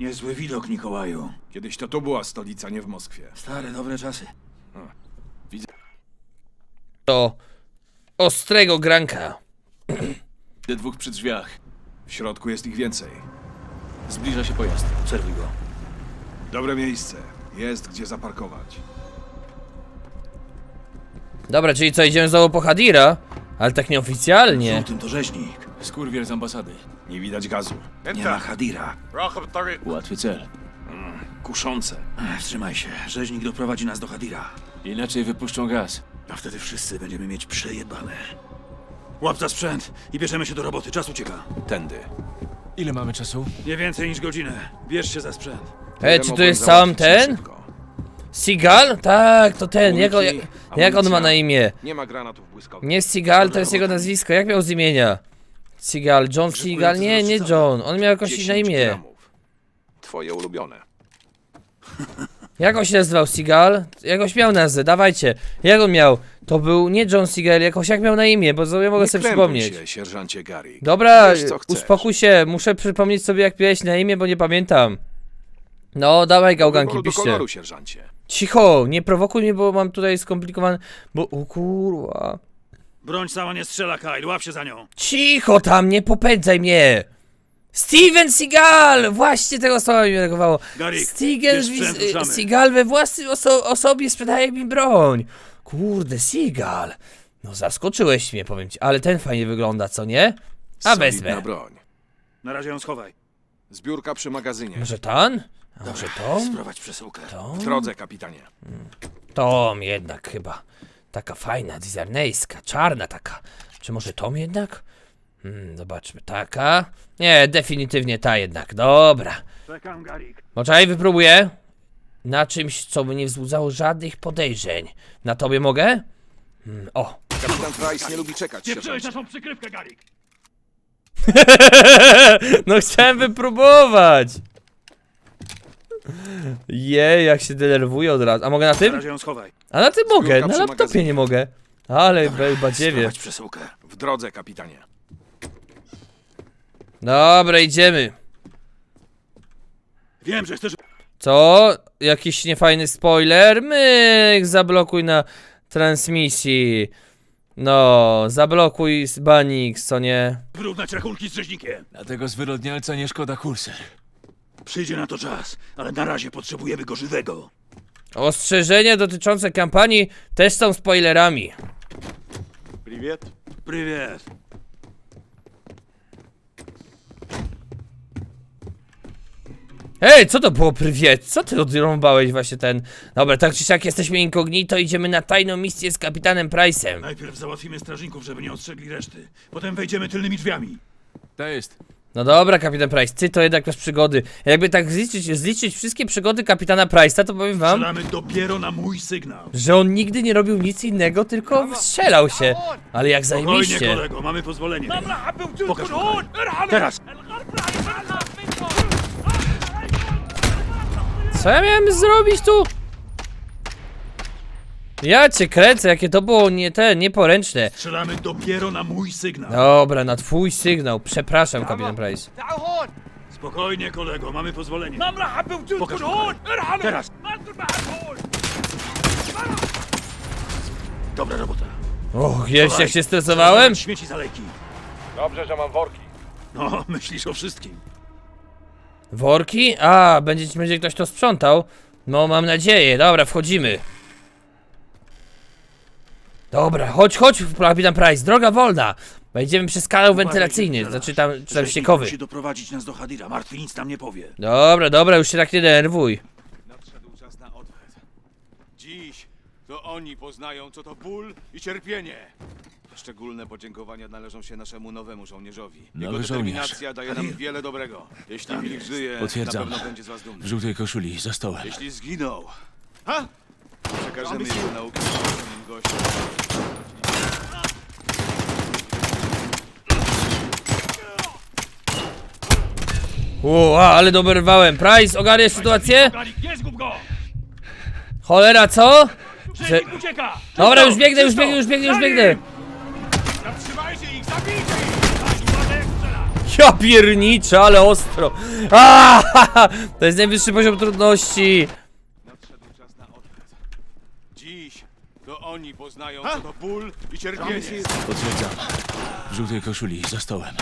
Niezły widok, Mikołaju. Kiedyś to tu była stolica, nie w Moskwie. Stare, dobre czasy. Do ostrego granka. Widzę dwóch przy drzwiach. W środku jest ich więcej. Zbliża się pojazd. Obserwuj go. Dobre miejsce. Jest gdzie zaparkować. Dobra, czyli co, idziemy znowu po Hadira? Ale tak nieoficjalnie. Żółtym to rzeźnik. Skurwiel z ambasady. Nie widać gazu. Nie ma Hadira. Łatwy cel. Kuszące. Ech, Wstrzymaj się. Rzeźnik doprowadzi nas do Hadira. Inaczej wypuszczą gaz. A wtedy wszyscy będziemy mieć przejebane. Łap za sprzęt i bierzemy się do roboty. Czas ucieka. Tędy. Ile mamy czasu? Nie więcej niż godzinę. Bierz się za sprzęt. Ej, czy to mogłem jest sam załatwić ten? szybko. Seagal? Tak, to ten. Jak, on- jak, jak on ma na imię? Nie ma granatów błyskowych. Nie Seagal, to jest jego nazwisko. Jak miał z imienia? Seagal, John Seagal? Nie, nie John. On miał jakoś na 10 imię. gramów. Twoje ulubione. Jak on się nazywał Seagal? Jakoś miał nazwę, dawajcie. Jak on miał? To był nie John Seagal, jakoś jak miał na imię, bo sobie mogę Nie sobie krępuj przypomnieć. się, sierżancie Gary. Dobra, Wiesz, co chcesz. uspokój się, muszę przypomnieć sobie jak miałeś na imię, bo nie pamiętam. No, dawaj gałganki, do piszcie. koloru, sierżancie. Cicho, nie prowokuj mnie, bo mam tutaj skomplikowane... Bo, o kurwa... Broń sama nie strzela, Kyle. Łap się za nią. Cicho tam, nie popędzaj mnie! Steven Seagal! Właśnie tego słowa mi brakowało. Garik, Steven bierz sprzęt, ruszamy. Seagal we własnej oso osobie sprzedaje mi broń. Kurde, Seagal. No zaskoczyłeś mnie, powiem ci, ale ten fajnie wygląda, co nie? A wezmę. broń. Na razie ją schowaj. Zbiórka przy magazynie. Może ten? A może to? Sprowadź przesyłkę. W drodze, kapitanie. Tom jednak chyba. Taka fajna, dizarnejska, czarna taka. Czy może Tom jednak? Hmm, zobaczmy, taka. Nie, definitywnie ta jednak, dobra. Czekam, Garik. Moczaj, wypróbuję. Na czymś, co by nie wzbudzało żadnych podejrzeń. Na tobie mogę? Hmm, o. Kapitan Price nie lubi czekać, sierżancie. naszą przykrywkę, Garik. no chciałem wypróbować. Jej, jak się denerwuję od razu. A mogę na Na tym? razie ją schowaj. A na tym mogę, na przy laptopie magazynie. nie mogę. Ale be- badziewie. Sprowadź przesyłkę. W drodze, kapitanie. Dobra, idziemy. Wiem, że chcesz... Co? Jakiś niefajny spoiler? Myk, zablokuj na transmisji. No, zablokuj z Banix, co nie? wyrównać rachunki z rzeźnikiem. Dlatego zwyrodnialca nie szkoda kurser. Przyjdzie na to czas, ale na razie potrzebujemy go żywego. Ostrzeżenia dotyczące kampanii też są spoilerami. Привет. Prywiet. Ej, co to było prywiet? Co ty odrąbałeś właśnie ten... Dobra, tak czy siak jesteśmy incognito, idziemy na tajną misję z kapitanem Price'em. Najpierw załatwimy strażników, żeby nie ostrzegli reszty. Potem wejdziemy tylnymi drzwiami. To jest. No dobra, kapitan Price, ty to jednak masz przygody. Jakby tak zliczyć, zliczyć wszystkie przygody kapitana Price'a, to powiem wam, Strzelamy dopiero na mój sygnał. że on nigdy nie robił nic innego, tylko strzelał się. Ale jak Spokojnie, zajebiście. kolego, mamy pozwolenie. Pokaż. Teraz. Co ja miałem zrobić tu? Ja cię kręcę, jakie to było nie te, nieporęczne. Strzelamy dopiero na mój sygnał. Dobra, na twój sygnał. Przepraszam, kapitan Price. Spokojnie, kolego, mamy pozwolenie. Pokaż broń. Teraz. Dobra robota. Och, jeszcze jak się stresowałem? Zabrać Śmieci z alejki. Dobrze, że mam worki. No, myślisz o wszystkim. Worki? A, będzie, będzie ktoś to sprzątał? No, mam nadzieję. Dobra, wchodzimy. Dobra, chodź, chodź, kapitan Price. Droga wolna. Wejdziemy przez kanał wentylacyjny, znaczy tam, czy tam ściekowy. musi doprowadzić nas do Hadira. Martwy nic nam nie powie. Dobra, dobra, już się tak nie denerwuj. Nadszedł czas na odwet. Dziś to oni poznają, co to ból i cierpienie. Szczególne podziękowania należą się naszemu nowemu żołnierzowi. Jego Nowy determinacja daje nam wiele dobrego. Jeśli Wilk żyje, Potwierdzam. na pewno będzie z was dumny. W żółtej koszuli, za stołem. Jeśli zginął, ha? Przekażemy jego nauki naszym gościom. Ło, a, ale doberwałem. Price, ogarniasz sytuację? Garik, nie zgub go! Cholera, co? Że... Ucieka! Dobra, już biegnę, już biegnę, już biegnę, już biegnę. Zatrzymajcie ich, zabijcie ich! Strzela! Ja pierniczę, ale ostro. Aaaa! To jest najwyższy poziom trudności. Nadszedł czas na odwet. Dziś to oni poznają, co to ból i cierpienie. Potwierdzam. W żółtej koszuli, za stołem.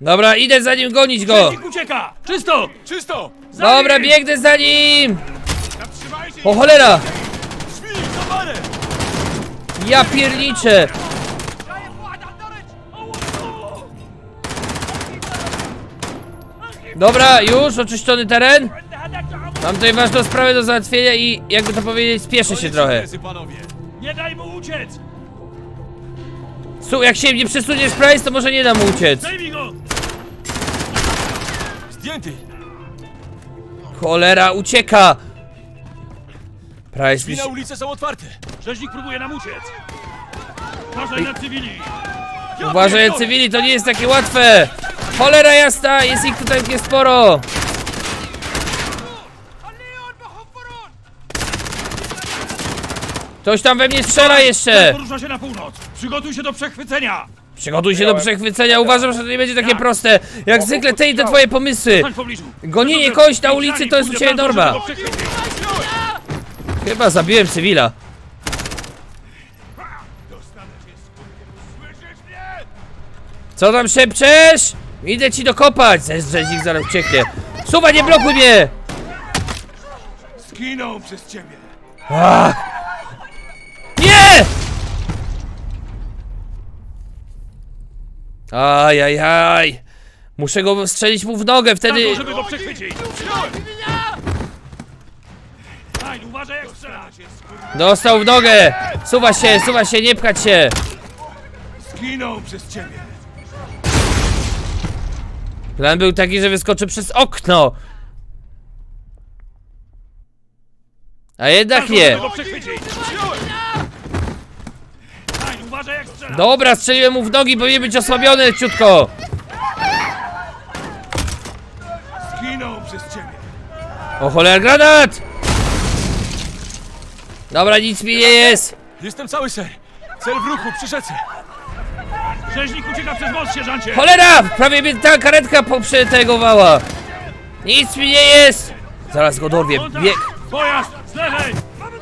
Dobra, idę za nim gonić go. Nikt ucieka! Czysto! Czysto! Dobra, biegnę za nim. Zatrzymajcie O cholera! drzwi! Ja pierniczę. Dobra, już oczyszczony teren. Mam tutaj ważną sprawę do załatwienia i jakby to powiedzieć, spieszę się trochę. Nie daj mu uciec! Su, jak się nie przesuniesz Price, to może nie dam mu uciec. Zajmij go! Zdjęty! Cholera, ucieka! Price Drzwi mi na się... ulicę są otwarte! Rzeźnik próbuje nam uciec! Uważaj na cywili! Uważaj, cywili, to nie jest takie łatwe! Cholera jasna, jest ich tutaj takie sporo! Ktoś tam we mnie strzela jeszcze! Porusza się na północ! Przygotuj się do przechwycenia! Przygotuj się do przechwycenia, uważam, że to nie będzie takie proste. Jak zwykle te i te twoje pomysły. Stań w pobliżu! Gonienie kogoś na ulicy to jest u ciebie norma. Chyba zabiłem cywila. Słyszysz mnie? Co tam szepczesz? Idę ci dokopać! Zesdrzeć zaraz ucieknie. Suwa, nie blokuj mnie! Zginął przez ciebie! Ajajaj. Muszę go strzelić mu w nogę, wtedy... Wtedy... żeby go przechwycić! Uważaj jak! Dostał w nogę! Suwa się, suwa się, nie pchać się! Zginął przez ciebie! Plan był taki, że wyskoczy przez okno. A jednak Żeby nie. go przechwycić! Uważaj jak! Dobra, strzeliłem mu w nogi, powinien być osłabiony leciutko. Zginął przez ciebie! O cholera, granat! Dobra, nic mi nie jest. Jestem cały ser! Cel w ruchu, przy rzece! Rzeźnik ucieka przez most, sierżancie! Cholera! Prawie mnie ta karetka poprzetegowała. Nic mi nie jest. Zaraz go dorwie. Bieg. Pojazd! Z lewej! Stań,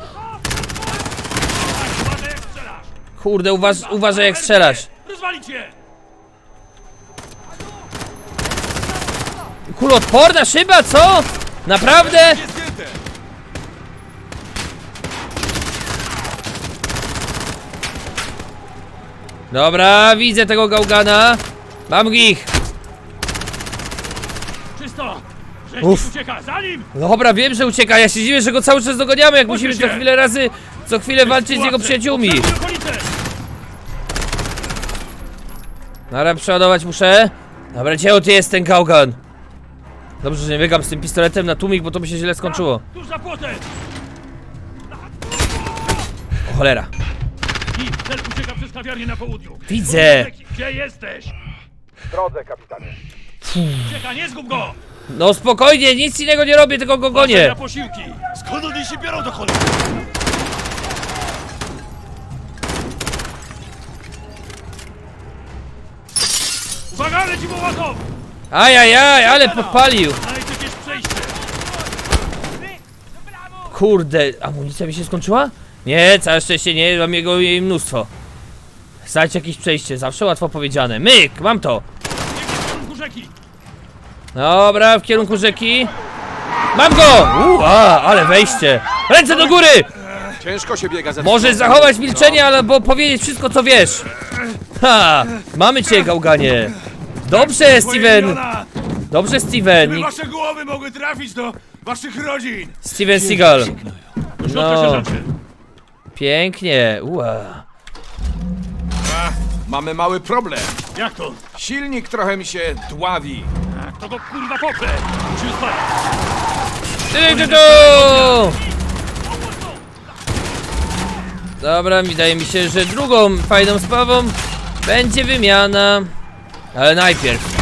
uważaj jak strzelasz! Kurde, uważ, uważaj jak strzelasz. Rozwalić je! Kuloodporna szyba, co? Naprawdę? Jest zdjęte! Dobra, widzę tego gałgana. Mam ich. Czysto! Rzeźnik Uff. ucieka! Za nim! Dobra, wiem, że ucieka. Ja się dziwię, że go cały czas dogoniamy, jak musimy się. co chwilę razy, co chwilę walczyć z jego przyjaciółmi. Dobra, przeładować muszę. Dobra, gdzie ty jest ten gałgan? Dobrze, że nie biegam z tym pistoletem na tłumik, bo to by się źle skończyło. Tuż za płotem! O cholera. I cel ucieka przez kawiarnię na południu. Widzę. Gdzie jesteś? W drodze, kapitanie. Ucieka, nie zgub go! No spokojnie, nic innego nie robię, tylko go gonię. na posiłki! Skąd oni się biorą do cholery? Uwaga, leci Mołotow! Ajajaj, ale podpalił. Znajdź jakieś przejście! Kurde, amunicja mi się skończyła? Nie, całe szczęście nie, mam jego jej mnóstwo. Znajdź jakieś przejście, zawsze łatwo powiedziane. Myk, mam to. W kierunku rzeki! Dobra, w kierunku rzeki. Mam go! Ua, ale wejście. Ręce do góry! Ciężko się biega ze Możesz zachować milczenie, albo powiedzieć wszystko, co wiesz. Ha! Mamy cię, gałganie. Dobrze, Steven. Dobrze, Steven. By Nikt- wasze głowy mogły trafić do waszych rodzin! Steven Seagal. No. Pięknie. Ua. Mamy mały problem. Jak to? Silnik trochę mi się dławi. To go kurwa poprę? Musimy spać! Ty, ty, tu! Dobra, wydaje mi się, że drugą fajną sprawą będzie wymiana. Ale najpierw.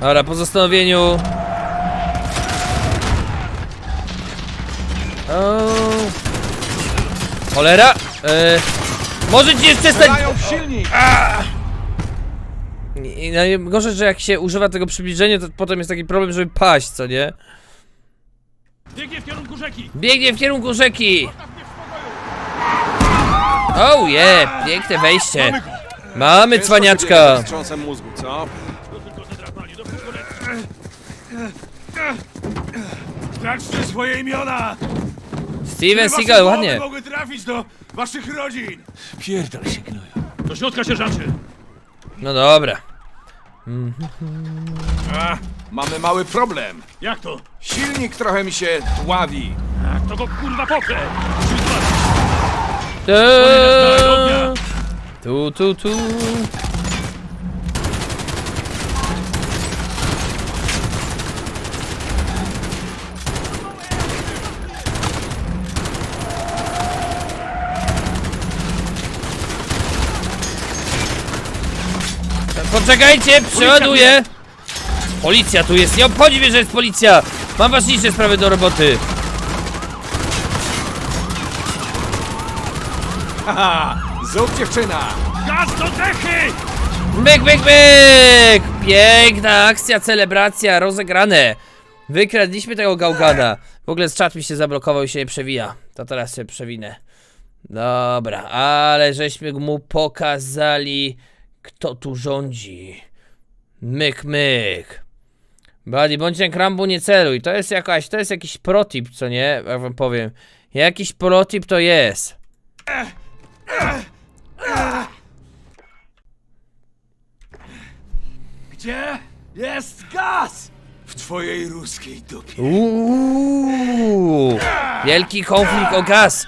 Dobra, po zastanowieniu. O. Cholera. E, może ci jeszcze stać. Dają w silnik! I najgorsze, że jak się używa tego przybliżenia, to potem jest taki problem, żeby paść, co nie? Biegnie w kierunku rzeki! Biegnie w kierunku rzeki! Oh yeah, piękne wejście. Mamy Ciężko się ze cwaniaczka. wstrząsem mózgu, co? Straczcie swoje imiona! Steven Seagal, ładnie. mogły trafić do waszych rodzin! Pierdol się gnoju. Do środka, sierżancie! No dobra. A, Mamy mały problem. jak to? Silnik trochę mi się dławi. A, to go kurwa pokrę! Tu, tu, tu, tu. Poczekajcie, przeładuję! Policja tu jest, nie obchodzi mnie, że jest policja! Mam ważniejsze sprawy do roboty. Haha, zup dziewczyna. Gaz do dechy! Myk, myk, myk! Piękna akcja, celebracja, rozegrane. Wykradliśmy tego gałgana. W ogóle z czat mi się zablokował i się nie przewija. To teraz się przewinę. Dobra, ale żeśmy mu pokazali, kto tu rządzi. Myk, myk. Bali, bądź jak Rambo nie celuj. To jest jakaś, to jest jakiś protip, co nie? Jak wam powiem. Jakiś protip to jest. Gdzie jest gaz? W twojej ruskiej dupie. Uuu, wielki konflikt o gaz.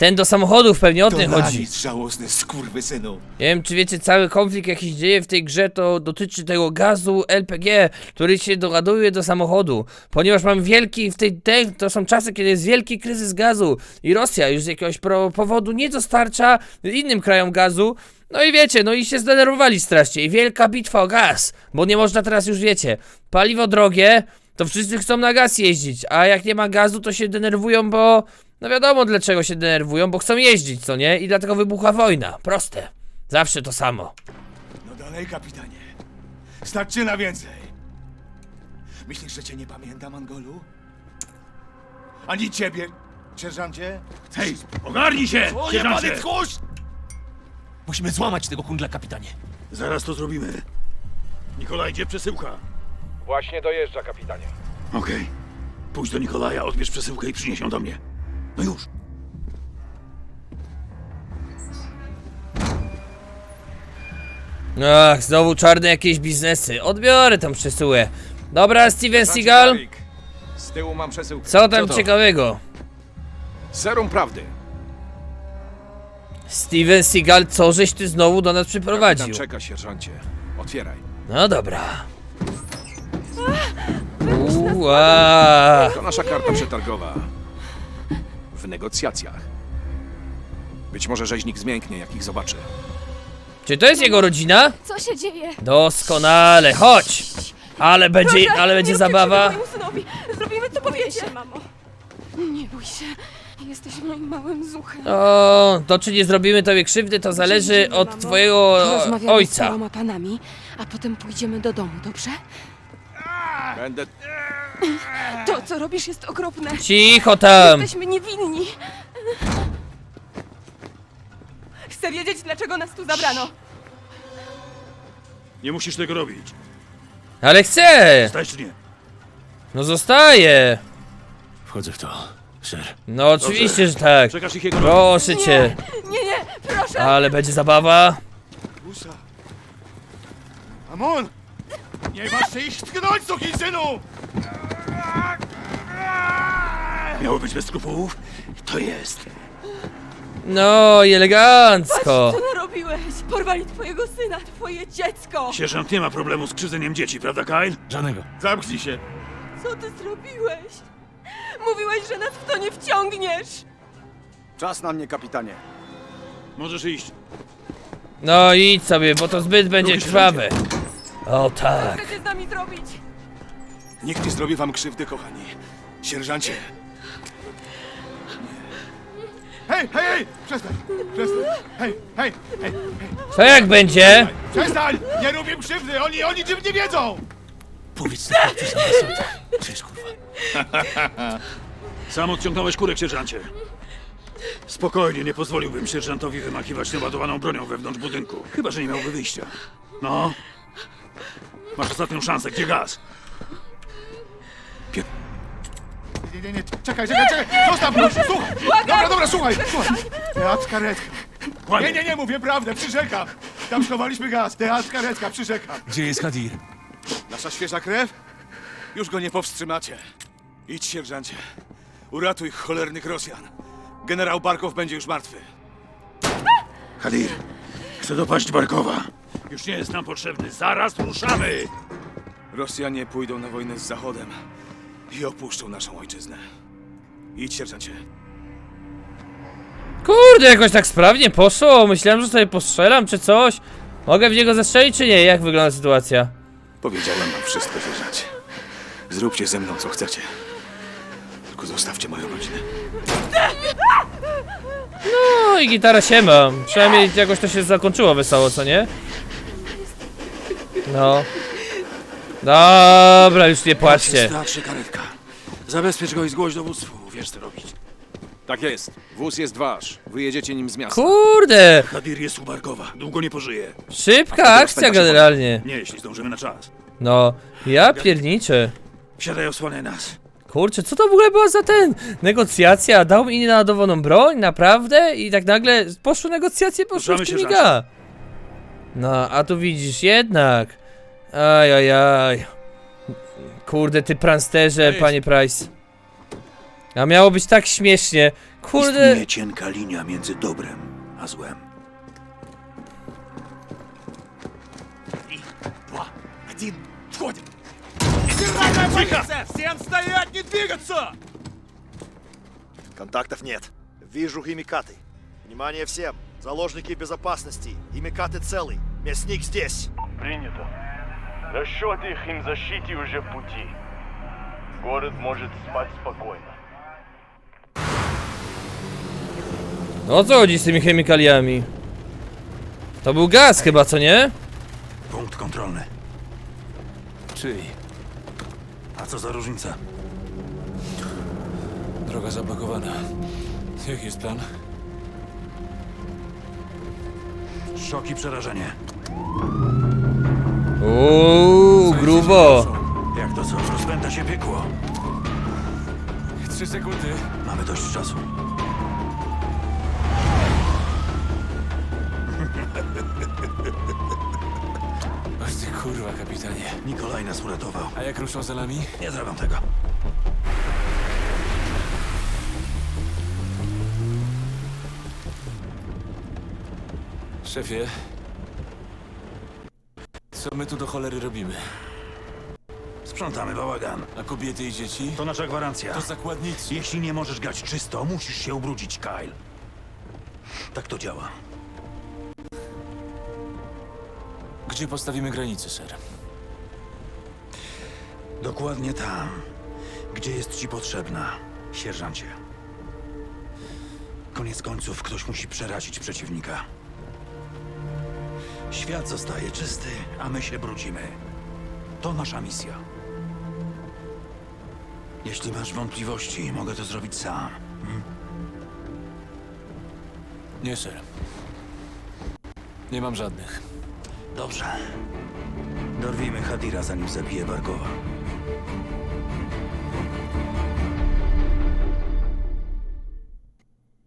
Ten do samochodów pewnie o ten chodzi. żałosny skurwysynu. Nie wiem, czy wiecie, cały konflikt jaki się dzieje w tej grze, to dotyczy tego gazu LPG, który się doładuje do samochodu. Ponieważ mam wielki, w tej, te, to są czasy, kiedy jest wielki kryzys gazu i Rosja już z jakiegoś powodu nie dostarcza innym krajom gazu. No i wiecie, no i się zdenerwowali strasznie. I wielka bitwa o gaz, bo nie można teraz już, wiecie, paliwo drogie, to wszyscy chcą na gaz jeździć, a jak nie ma gazu, to się denerwują, bo... No wiadomo dlaczego się denerwują, bo chcą jeździć, co nie? I dlatego wybucha wojna. Proste. Zawsze to samo. No dalej, kapitanie. Starczy na więcej. Myślisz, że cię nie pamiętam, Angolu? Ani ciebie, sierżancie? Hej, ogarnij się, sierżancie! tchórz! Musimy złamać tego kundla, kapitanie. Zaraz to zrobimy. Nikolaj, gdzie przesyłka? Właśnie dojeżdża, kapitanie. Okej. Pójdź do Nikolaja, odbierz przesyłkę i przynieś ją do mnie. No już. Ach, znowu czarne jakieś biznesy. Odbiorę tą przesyłę. Dobra, Steven Seagal. Z tyłu mam przesyłkę. Co tam to? ciekawego? Serum prawdy. Steven Seagal, co żeś ty znowu do nas przyprowadził? Tam czeka, sierżancie. Otwieraj. No dobra. Uła. To nasza karta przetargowa. W negocjacjach. Być może rzeźnik zmięknie, jak ich zobaczy. Czy to jest jego rodzina? Co się dzieje? Doskonale, chodź! Ale będzie, ale będzie zabawa. Zrobimy co powiecie. mamo. Nie bój się. Jesteś moim małym zuchem. O, to czy nie zrobimy tobie krzywdy, to zależy od mamo. twojego Porozmawiamy z ojca. paroma panami, a potem pójdziemy do domu, dobrze? Będę... To, co robisz, jest okropne. Cicho tam! Jesteśmy niewinni. Chcę wiedzieć, dlaczego nas tu zabrano. Nie musisz tego robić. Ale chcę! Stajesz czy nie? No zostaje! Wchodzę w to, ser. No oczywiście, że tak. Przekaż ich jego... Proszę cię. Nie, nie, proszę. Ale będzie zabawa. Musa. Amon! Nie masz się ich tknąć, synu! Miało być bez skrupułów? To jest. No i elegancko. Co narobiłeś? Porwali twojego syna, twoje dziecko. Sierżant nie ma problemu z krzywdzeniem dzieci, prawda, Kyle? Żadnego. Zamknij się. Co ty zrobiłeś? Mówiłeś, że nas w to nie wciągniesz. Czas na mnie, kapitanie. Możesz iść. No idź sobie, bo to zbyt będzie krwawe. O tak. Co chcecie z nami zrobić? Nikt nie zrobi wam krzywdy, kochani. Sierżancie. Hej, hej, hej! Przestań! Przestań! Hej, hej, hej! Co jak będzie? Przestań! Nie robię krzywdy! Oni, oni czym nie wiedzą! Powiedz to chłopcu z ambasady. Cześć, kurwa. Sam odciągnąłeś kurek, sierżancie. Spokojnie, nie pozwoliłbym sierżantowi wymachiwać naładowaną bronią wewnątrz budynku. Chyba, że nie miałby wyjścia. No. Masz ostatnią szansę, gdzie gaz? Nie, nie, nie, czekaj, czekaj, czekaj! Zostaw mnie! Słuchaj! Dobra, dobra, słuchaj! Słuchaj! Teatr karetka. Nie, nie, nie, mówię prawdę, przyrzekam! Tam schowaliśmy gaz, teatr karetka, przyrzekam. Gdzie jest Hadir? Nasza świeża krew? Już go nie powstrzymacie. Idź, sierżancie. Uratuj cholernych Rosjan. Generał Barkow będzie już martwy. Hadir, chcę dopaść Barkowa. Już nie jest nam potrzebny. Zaraz ruszamy! Rosjanie pójdą na wojnę z Zachodem i opuszczą naszą ojczyznę. Idź, sierżancie. Kurde, jakoś tak sprawnie poszło. Myślałem, że sobie postrzelam czy coś. Mogę w niego zastrzelić czy nie? Jak wygląda sytuacja? Powiedziałem wam wszystko, sierżancie. Zróbcie ze mną, co chcecie. Tylko zostawcie moją rodzinę. No i gitara się ma. Przynajmniej jakoś to się zakończyło wesoło, co nie? No. Dobra, już nie płaczcie. Teatrze karetka. Zabezpiecz go i zgłoś dowództwu. Wiesz co robić. Tak jest. Wóz jest wasz. Wyjedziecie nim z miasta. Kurde! Hadir jest u Barkowa. Długo nie pożyje. Szybka akcja generalnie. Nie, jeśli zdążymy na czas. No, ja pierniczę. Wsiadaj, osłaniaj nas. Kurczę, co to w ogóle była za ten? Negocjacja, dał mi naładowaną broń, naprawdę? I tak nagle poszły negocjacje, poszły Ruszamy w się, miga. No, a tu widzisz, jednak. Ajajaj. Kurde, ty pransterze, panie Price. A miało być tak śmiesznie. Kurde. Istnieje cienka linia między dobrem a złem. Один, входит! Тихо! Всем стоять, не двигаться! Контактов нет. Вижу химикаты. Внимание всем. Заложники безопасности. Химикаты целый. Мясник здесь. Принято. Расчет их им защите уже в пути. Город может спать спокойно. No o co chodzi z tymi chemikaliami? To był gaz chyba, co nie? Punkt kontrolny. Czyj? A co za różnica? Droga zablokowana. Jaki jest plan? Szok i przerażenie. Uuu, grubo. Jak to co? Rozpęta się piekło. Trzy sekundy. Mamy dość czasu. Aż ty kurwa, kapitanie. Nikolaj nas uratował. A jak ruszą za nami? Nie zrobią tego. Szefie. Co my tu do cholery robimy? Sprzątamy bałagan. A kobiety i dzieci? To nasza gwarancja. To zakładnicy. Jeśli nie możesz grać czysto, musisz się ubrudzić, Kyle. Tak to działa. Gdzie postawimy granicę, ser? Dokładnie tam, gdzie jest ci potrzebna, sierżancie. Koniec końców ktoś musi przerazić przeciwnika. Świat zostaje czysty, a my się brudzimy. To nasza misja. Jeśli masz wątpliwości, mogę to zrobić sam. Nie, ser. Nie mam żadnych. Dobrze. Dorwijmy Hadira, zanim zabije Barkowa.